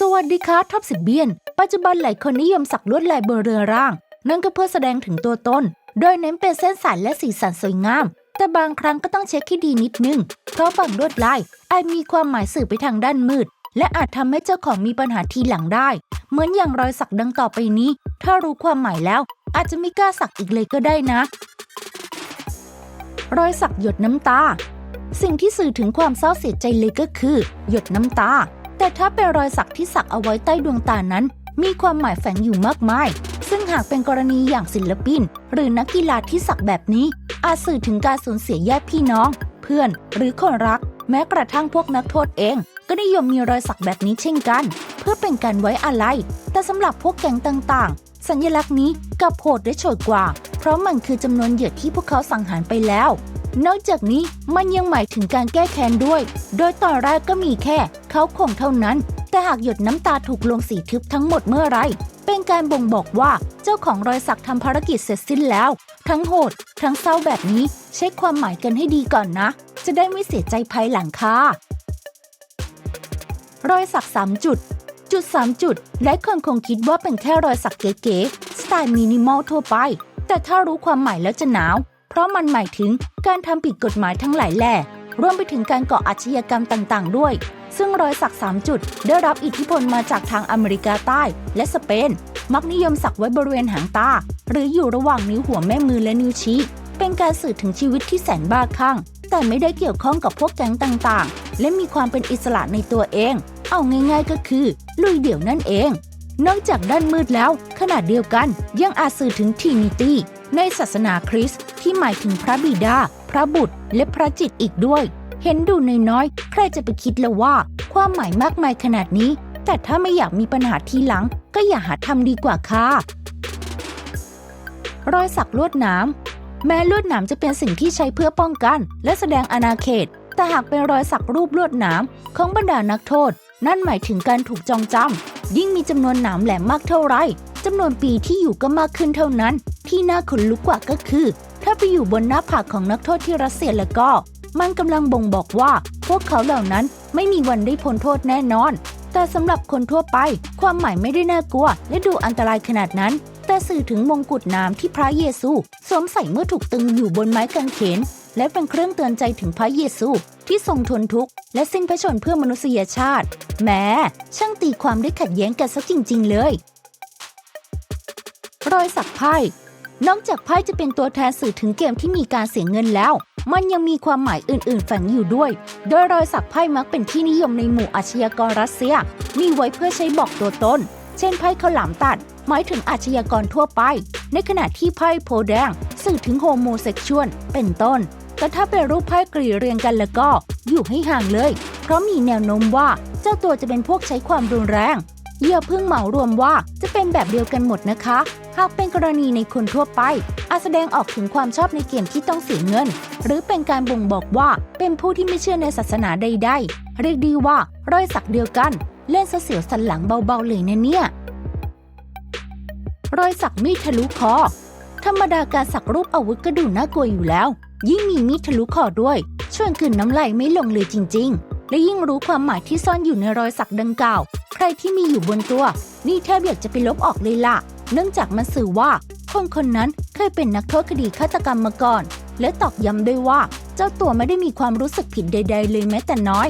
สวัสดีค่ะท็อปสิบเบียน ปัจจุบันหลายคนนิยมสักลวดลายบนเรือร่าง นั่นก็เพื่อแสดงถึงตัวตน โดยเน้นเป็นเส้นสายและสีสันสวยงาม แต่บางครั้งก็ต้องเช็คให้ดีนิดนึง เพราะบางลวดลายอาจมีความหมายสื่อไปทางด้านมืด และอาจทำให้เจ้าของมีปัญหาทีหลังได้ เหมือนอย่างรอยสักดังต่อไปนี้ ถ้ารู้ความหมายแล้ว อาจจะไม่กล้าสักอีกเลยก็ได้นะ รอยสักหยดน้ำตา สิ่งที่สื่อถึงความเศร้าเสียใจเลยก็คือ หยดน้ำตา แต่ถ้าเป็นรอยสักที่สักเอาไว้ใต้ดวงตานั้น มีความหมายแฝงอยู่มากมาย ซึ่งหากเป็นกรณีอย่างศิลปิน หรือนักกีฬาที่สักแบบนี้ อาจสื่อถึงการสูญเสียญาติพี่น้อง เพื่อนหรือคนรัก แม้กระทั่งพวกนักโทษเอง ก็นิยมมีรอยสักแบบนี้เช่นกัน เพื่อเป็นการไว้อาลัยแต่สำหรับพวกแก๊งต่างๆ สัญลักษณ์นี้กับโหดได้โฉดกว่า เพราะมันคือจำนวนเหยื่อที่พวกเขาสังหารไปแล้ว นอกจากนี้มันยังหมายถึงการแก้แค้นด้วย โดยตอนแรกก็มีแค่เขาคงเท่านั้น แต่หากหยดน้ำตาถูกลงสีทึบทั้งหมดเมื่อไร เป็นการบ่งบอกว่าเจ้าของรอยสักทำภารกิจเสร็จสิ้นแล้ว ทั้งโหด ทั้งเศร้าแบบนี้ เช็คความหมายกันให้ดีก่อนนะ จะได้ไม่เสียใจภายหลังค่ะรอยสักสามจุด จุดสามจุดหลายคนคงคิดว่าเป็นแค่รอยสักเก๋ๆสไตล์มินิมอลทั่วไป แต่ถ้ารู้ความหมายแล้วจะหนาว ราะมันหมายถึงการทำผิดกฎหมายทั้งหลายแหล่รวมไปถึงการก่ออาชญากรรมต่างๆ ด้วย ซึ่งรอยสัก 3 จุด ได้รับอิทธิพลมาจากทางอเมริกาใต้และสเปน มักนิยมสักไว้บริเวณหางตา หรืออยู่ระหว่างนิ้วหัวแม่มือและนิ้วชี้ เป็นการสื่อถึงชีวิตที่แสนบ้าคลั่ง แต่ไม่ได้เกี่ยวข้องกับพวกแก๊งต่างๆ และมีความเป็นอิสระในตัวเอง เอาง่ายๆก็คือ ลุยเดี่ยวนั่นเอง นอกจากด้านมืดแล้วขนาดเดียวกันยังอาจสื่อถึงทีนิตี้ ในศาสนาคริสต์ที่หมายถึงพระบิดา พระบุตร และพระจิตอีกด้วย เห็นดูน้อยๆ ใครจะไปคิดละว่า ความหมายมากมายขนาดนี้ แต่ถ้าไม่อยากมีปัญหาทีหลัง ก็อย่าหาทำดีกว่าค่ะรอยสักลวดหน้ำแม้ลวดหนามจะเป็นสิ่งที่ใช้เพื่อป้องกัน และแสดงอาณาเขต แต่หากเป็นรอยสักรูปลวดหนามของบรรดานักโทษ นั่นหมายถึงการถูกจองจำยิ่งมีจำนวนหนามแหลมมากเท่าไร จำนวนปีที่อยู่ก็มากขึ้นเท่านั้น ที่น่าขนลุกกว่าก็คือ ถ้าไปอยู่บนหน้าผากของนักโทษที่รัสเซียแล้วก็ มันกำลังบ่งบอกว่า พวกเขาเหล่านั้นไม่มีวันได้พ้นโทษแน่นอน แต่สำหรับคนทั่วไป ความหมายไม่ได้น่ากลัว และดูอันตรายขนาดนั้น แต่สื่อถึงมงกุฎน้ำที่พระเยซูสวมใส่เมื่อถูกตึงอยู่บนไม้กางเขนและเป็นเครื่องเตือนใจถึงพระเยซู ที่ทรงทนทุกข์ และสิ้นพระชนเพื่อมนุษยชาติ แม้ช่างตีความได้ขัดแย้งกันซะจริง ๆ เลย รอยสักไพ่ นอกจากไพ่จะเป็นตัวแทนสื่อถึงเกมที่มีการเสียเงินแล้ว มันยังมีความหมายอื่น ๆ แฝงอยู่ด้วย โดยรอยสักไพ่มักเป็นที่นิยมในหมู่อาชญากรรัสเซีย มีไว้เพื่อใช้บอกตัวตน เช่นไพ่ข้าวหลามตัด หมายถึงอาชญากรทั่วไป ในขณะที่ไพ่โพแดง สื่อถึงโฮโมเซ็กชวล เป็นต้น แต่ถ้าเป็นรูปไพ่กรีเรียงกันแล้วก็ อยู่ให้ห่างเลย เพราะมีแนวโน้มว่าเจ้าตัวจะเป็นพวกใช้ความรุนแรง อย่าเพิ่งเหมารวมว่าจะเป็นแบบเดียวกันหมดนะคะ หากเป็นกรณีในคนทั่วไป อาจแสดงออกถึงความชอบในเกมที่ต้องเสียเงิน หรือเป็นการบ่งบอกว่าเป็นผู้ที่ไม่เชื่อในศาสนาใดๆ เรียกดีว่ารอยสักเดียวกัน เล่นเสียวสันหลังเบาๆเลยนะเนี่ย รอยสักมีดทะลุคอ ธรรมดาการสักรูปอาวุธก็ดูน่ากลัวอยู่แล้ว ยิ่งมีมีดทะลุคอด้วยชวนคืนน้ำลายไม่ลงเลยจริง ๆ และยิ่งรู้ความหมายที่ซ่อนอยู่ในรอยสักดังกล่าว ใครที่มีอยู่บนตัว นี่แทบอยากจะไปลบออกเลยล่ะ เนื่องจากมันสื่อว่า คนคนนั้นเคยเป็นนักโทษคดีฆาตกรรมมาก่อน และตอกย้ำด้วยว่า เจ้าตัวไม่ได้มีความรู้สึกผิดใด ๆ เลยแม้แต่น้อย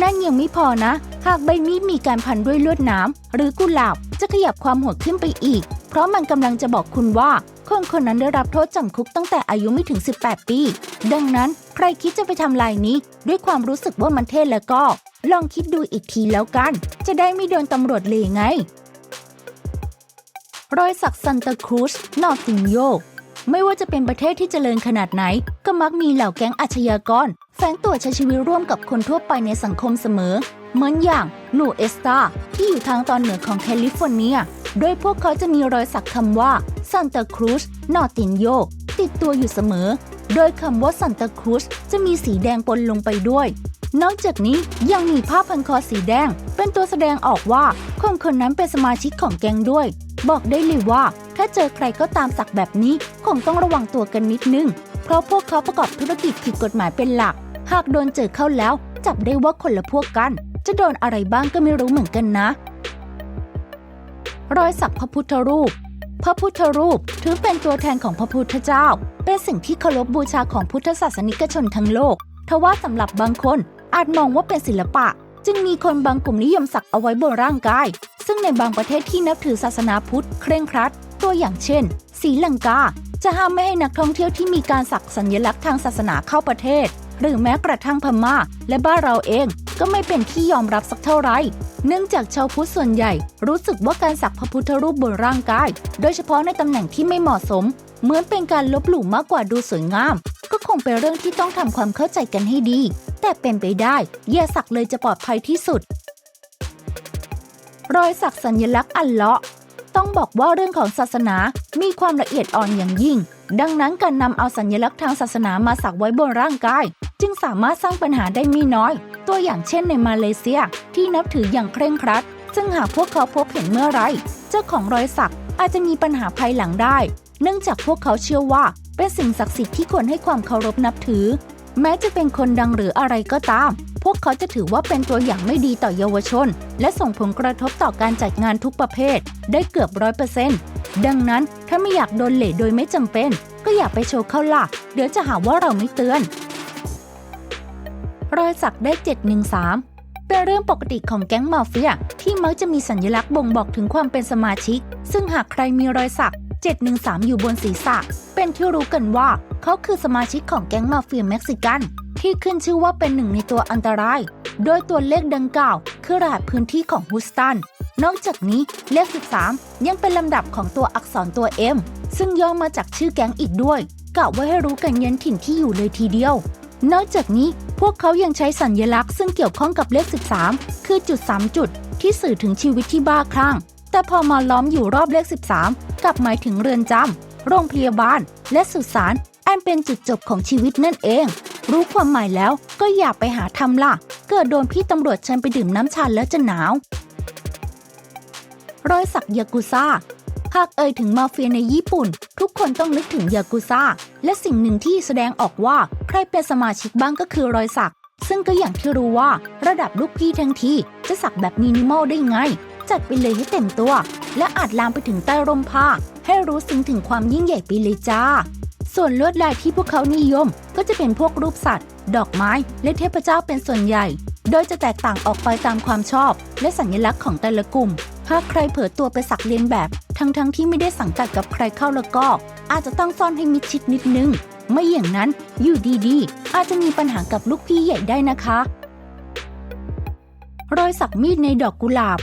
นั่นยังไม่พอนะ หากใบมีดมีการพันด้วยลวดน้ำหรือกุหลาบจะขยับความโหดขึ้นไปอีก เพราะมันกำลังจะบอกคุณว่าคนคนนั้นได้รับโทษจำคุกตั้งแต่อายุไม่ถึง 18 ปี ดังนั้นใครคิดจะไปทำลายนี้ ด้วยความรู้สึกว่ามันเท่แล้วก็ ลองคิดดูอีกทีแล้วกัน จะได้ไม่โดนตำรวจเลยไง รอยสักซันตาครูสนอร์ติงโยไม่ว่าจะเป็นประเทศที่เจริญขนาดไหน ก็มักมีเหล่าแก๊งอาชญากร แฝงตัวใช้ชีวิตร่วมกับคนทั่วไปในสังคมเสมอ เหมือนอย่างหนูเอสตาที่อยู่ทางตอนเหนือของแคลิฟอร์เนีย โดยพวกเขาจะมีรอยสักคำว่าซันตาครูสนอร์ตินโยติดตัวอยู่เสมอ โดยคำว่าซันตาครูสจะมีสีแดงปนลงไปด้วย นอกจากนี้ยังมีผ้าพันคอสีแดง เป็นตัวแสดงออกว่าคนคนนั้นเป็นสมาชิกของแก๊งด้วย บอกได้เลยว่า ถ้าเจอใครก็ตามสักแบบนี้ คงต้องระวังตัวกันนิดนึง เพราะพวกเขาประกอบธุรกิจผิดกฎหมายเป็นหลัก หากโดนเจอเข้าแล้ว จับได้ว่าคนละพวกกัน จะโดนอะไรบ้างก็ไม่รู้เหมือนกันนะ รอยสักพระพุทธรูปพระพุทธรูปถือเป็นตัวแทนของพระพุทธเจ้า เป็นสิ่งที่เคารพบูชาของพุทธศาสนิกชนทั้งโลกทว่าสำหรับบางคน อาจมองว่าเป็นศิลปะ จึงมีคนบางกลุ่มนิยมสักเอาไว้บนร่างกาย ซึ่งในบางประเทศที่นับถือศาสนาพุทธเคร่งครัด ตัวอย่างเช่นศรีลังกา จะห้ามไม่ให้นักท่องเที่ยวที่มีการสักสัญลักษณ์ทางศาสนาเข้าประเทศ หรือแม้กระทั่งพม่า และบ้านเราเองก็ไม่เป็นที่ยอมรับสักเท่าไหร่ เนื่องจากชาวพุทธส่วนใหญ่ รู้สึกว่าการสักพระพุทธรูปบนร่างกาย โดยเฉพาะในตำแหน่งที่ไม่เหมาะสม เหมือนเป็นการลบหลู่มากกว่าดูสวยงาม ก็คงเป็นเรื่องที่ต้องทำความเข้าใจกันให้ดี แต่เป็นไปได้อย่าสักเลยจะปลอดภัยที่สุด รอยสักสัญลักษณ์อัลเลาะต้องบอกว่าเรื่องของศาสนามีความละเอียดอ่อนอย่างยิ่ง ดังนั้นการนำเอาสัญลักษณ์ทางศาสนามาสักไว้บนร่างกาย จึงสามารถสร้างปัญหาได้ไม่น้อย ตัวอย่างเช่นในมาเลเซียที่นับถืออย่างเคร่งครัด ซึ่งหากพวกเขาพบเห็นเมื่อไร เจ้าของรอยสักอาจจะมีปัญหาภายหลังได้ เนื่องจากพวกเขาเชื่อว่าเป็นสิ่งศักดิ์สิทธิ์ที่ควรให้ความเคารพนับถือ แม้จะเป็นคนดังหรืออะไรก็ตาม พวกเขาจะถือว่าเป็นตัวอย่างไม่ดีต่อเยาวชน และส่งผลกระทบต่อการจัดงานทุกประเภท ได้เกือบร้อยเปอร์เซ็นต์ดังนั้นถ้าไม่อยากโดนเหล่โดยไม่จำเป็น ก็อย่าไปโชว์เข้าล่ะ เดี๋ยวจะหาว่าเราไม่เตือน รอยสักได้ 713 เป็นเรื่องปกติของแก๊งมาเฟีย ที่มักจะมีสัญลักษณ์บ่งบอกถึงความเป็นสมาชิก ซึ่งหากใครมีรอยสัก 713 อยู่บนศีรษะ เป็นที่รู้กันว่า เขาคือสมาชิกของแก๊งมาเฟียเม็กซิกัน ที่ขึ้นชื่อว่าเป็นหนึ่งในตัวอันตราย โดยตัวเลขดังกล่าว คือรหัสพื้นที่ของฮูสตัน นอกจากนี้เลข 13 ยังเป็นลำดับของตัวอักษรตัว M ซึ่งย่อมาจากชื่อแก๊งอีกด้วยกะไว้ให้รู้กันยันถิ่นที่อยู่เลยทีเดียว นอกจากนี้พวกเขายังใช้สัญญลักษณ์ซึ่งเกี่ยวข้องกับเลข 13 คือจุด 3 จุด ที่สื่อถึงชีวิตที่บ้าคลั่ง แต่พอมาล้อมอยู่รอบเลข 13 กลับหมายถึงเรือนจำโรงพยาบาล และสุสาน อันเป็นจุดจบของชีวิตนั่นเอง รู้ความหมายแล้วก็อย่าไปหาทำล่ะ เกิดโดนพี่ตำรวจเชิญไปดื่มน้ำชาแล้วจะหนาว รอยสักยากุซ่า หากเอ่ยถึงมาเฟียในญี่ปุ่น ทุกคนต้องนึกถึงยากุซ่า และสิ่งหนึ่งที่แสดงออกว่าใครเป็นสมาชิกบ้างก็คือรอยสัก ซึ่งก็อย่างที่รู้ว่า ระดับลูกพี่ทั้งทีจะสักแบบมินิมอลได้ไง จัดไปเลยให้เต็มตัว และอาจลามไปถึงใต้ร่มผ้า ให้รู้ซึ้งถึงความยิ่งใหญ่ไปเลยจ้า ส่วนลวดลายที่พวกเขานิยม ก็จะเป็นพวกรูปสัตว์ ดอกไม้ และเทพเจ้าเป็นส่วนใหญ่ โดยจะแตกต่างออกไปตามความชอบ และสัญลักษณ์ของแต่ละกลุ่ม หากใครเผลอตัวไปสักเลียนแบบ ทั้งๆทที่ไม่ได้สังกัดกับใครเข้าแล้วก็ อาจจะต้องซ่อนให้มิดชิดนิดนึง ไม่อย่างนั้นอยู่ดีๆ อาจจะมีปัญหากับลูกพี่ใหญ่ได้นะคะรอยสักมีดในดอกกุหลาบ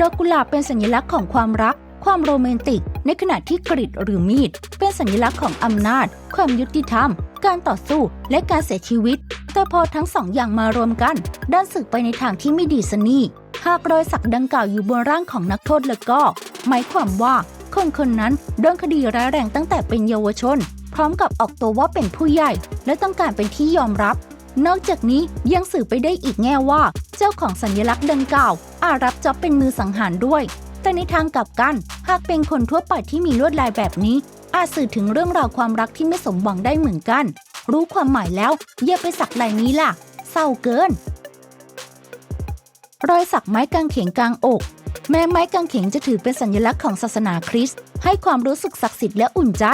ดอกกุหลาบเป็นสัญลักษณ์ของความรัก ความโรแมนติก ในขณะที่กริดหรือมีด เป็นสัญลักษณ์ของอำนาจ ความยุติธรรม การต่อสู้และการเสียชีวิต แต่พอทั้งสองอย่างมารวมกันด้านสึกไปในทางที่ไม่ดีสนี่ หากรอยสักดังกล่าวอยู่บนร่างของนักโทษแล้วก็ หมายความว่าคนคนนั้นโดนคดีร้ายแรงตั้งแต่เป็นเยาวชน พร้อมกับออกตัวว่าเป็นผู้ใหญ่ และต้องการเป็นที่ยอมรับ นอกจากนี้ยังสื่อไปได้อีกแง่ว่า เจ้าของสัญลักษณ์ดังกล่าวอาจรับจ็อบเป็นมือสังหารด้วย ในทางกลับกัน หากเป็นคนทั่วไปที่มีลวดลายแบบนี้ อาจสื่อถึงเรื่องราวความรักที่ไม่สมหวังได้เหมือนกัน รู้ความหมายแล้วอย่าไปสักลายนี้ล่ะ เศร้าเกิน รอยสักไม้กางเขนกลางอก แม้ไม้กางเขนจะถือเป็นสัญลักษณ์ของศาสนาคริสต์ให้ความรู้สึกศักดิ์สิทธิ์และอุ่นใจ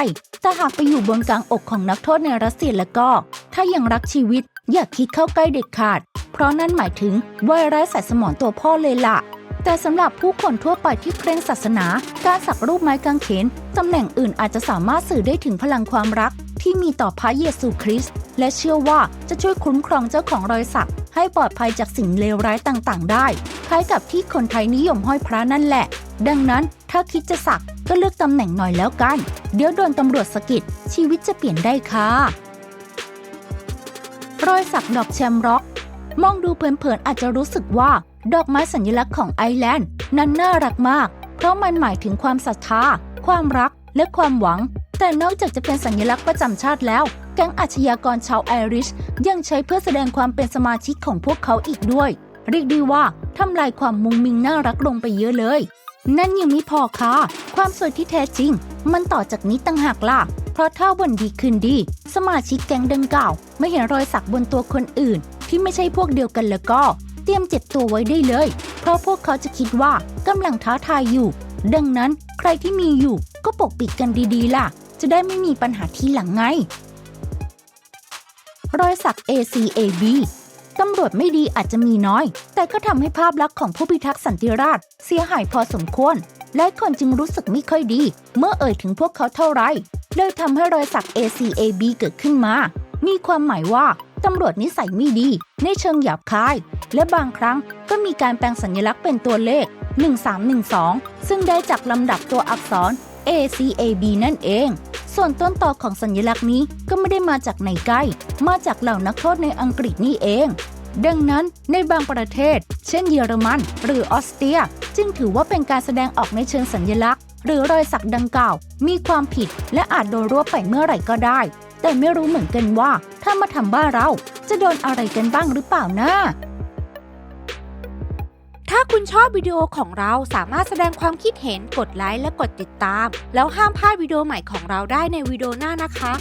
แต่หากไปอยู่บนกลางอกของนักโทษในรัสเซียแล้วก็ ถ้ายังรักชีวิตอย่าคิดเข้าใกล้เด็ดขาด เพราะนั่นหมายถึงไวรัสใส่สมองตัวพ่อเลยล่ะ แต่สำหรับผู้คนทั่วไปที่เคร่งศาสนา การสักรูปไม้กางเขนตำแหน่งอื่นอาจจะสามารถสื่อได้ถึงพลังความรัก ที่มีต่อพระเยซูคริสต์และเชื่อว่าจะช่วยคุ้มครองเจ้าของรอยสัก ให้ปลอดภัยจากสิ่งเลวร้ายต่างๆ ได้คล้ายกับที่คนไทยนิยมห้อยพระนั่นแหละ ดังนั้นถ้าคิดจะสักก็เลือกตำแหน่งหน่อยแล้วกัน เดี๋ยวโดนตำรวจสะกิดชีวิตจะเปลี่ยนได้ค่ะรอยสักดอกแชมร็อก มองดูเผินๆอาจจะรู้สึกว่า ดอกไม้สัญลักษณ์ของไอร์แลนด์ นั้นน่ารักมาก เพราะมันหมายถึงความศรัทธา ความรัก และความหวัง แต่นอกจากจะเป็นสัญลักษณ์ประจำชาติแล้ว แก๊งอาชญากรชาวไอริช ยังใช้เพื่อแสดงความเป็นสมาชิกของพวกเขาอีกด้วย เรียกได้ว่าทำลายความมุงมิงน่ารักลงไปเยอะเลย นั่นยังไม่พอค่ะ ความสวยที่แท้จริง มันต่อจากนี้ตั้งหากล่ะ เพราะถ้าวันดีคืนดี สมาชิกแก๊งดังกล่าว ไม่เห็นรอยสักบนตัวคนอื่น ที่ไม่ใช่พวกเดียวกันแล้วก็ ตรียมเจ็บตัวไว้ได้เลย เพราะพวกเขาจะคิดว่ากำลังท้าทายอยู่ ดังนั้นใครที่มีอยู่ก็ปกปิดกันดีๆ ล่ะ จะได้ไม่มีปัญหาทีหลังไง รอยสัก ACAB ตำรวจไม่ดีอาจจะมีน้อย แต่ก็ทำให้ภาพลักษณ์ของผู้พิทักษ์สันติราษฎร์เสียหายพอสมควร และคนจึงรู้สึกไม่ค่อยดี เมื่อเอ่ยถึงพวกเขาเท่าไรเลยทำให้รอยสัก ACAB เกิดขึ้นมา มีความหมายว่า ตำรวจนิสัยไม่ดี ในเชิงหยาบคาย และบางครั้งก็มีการแปลงสัญลักษณ์เป็นตัวเลข 1312 ซึ่งได้จากลำดับตัวอักษร ACAB นั่นเอง ส่วนต้นต่อของสัญลักษณ์นี้ก็ไม่ได้มาจากไหนไกล้ มาจากเหล่านักโทษในอังกฤษนี่เอง ดังนั้นในบางประเทศ เช่นเยอรมัน หรือออสเตรีย จึงถือว่าเป็นการแสดงออกในเชิงสัญลักษณ์ หรือรอยสักดังกล่าว มีความผิดและอาจโดนรวบไปเมื่อไหร่ก็ได้ แต่ไม่รู้เหมือนกันว่า ถ้ามาทำบ้านเราจะโดนอะไรกันบ้างหรือเปล่านะถ้าคุณชอบวิดีโอของเราสามารถแสดงความคิดเห็นกดไลค์และกดติดตาม แล้วห้ามพลาดวิดีโอใหม่ของเราได้ในวิดีโอหน้านะคะ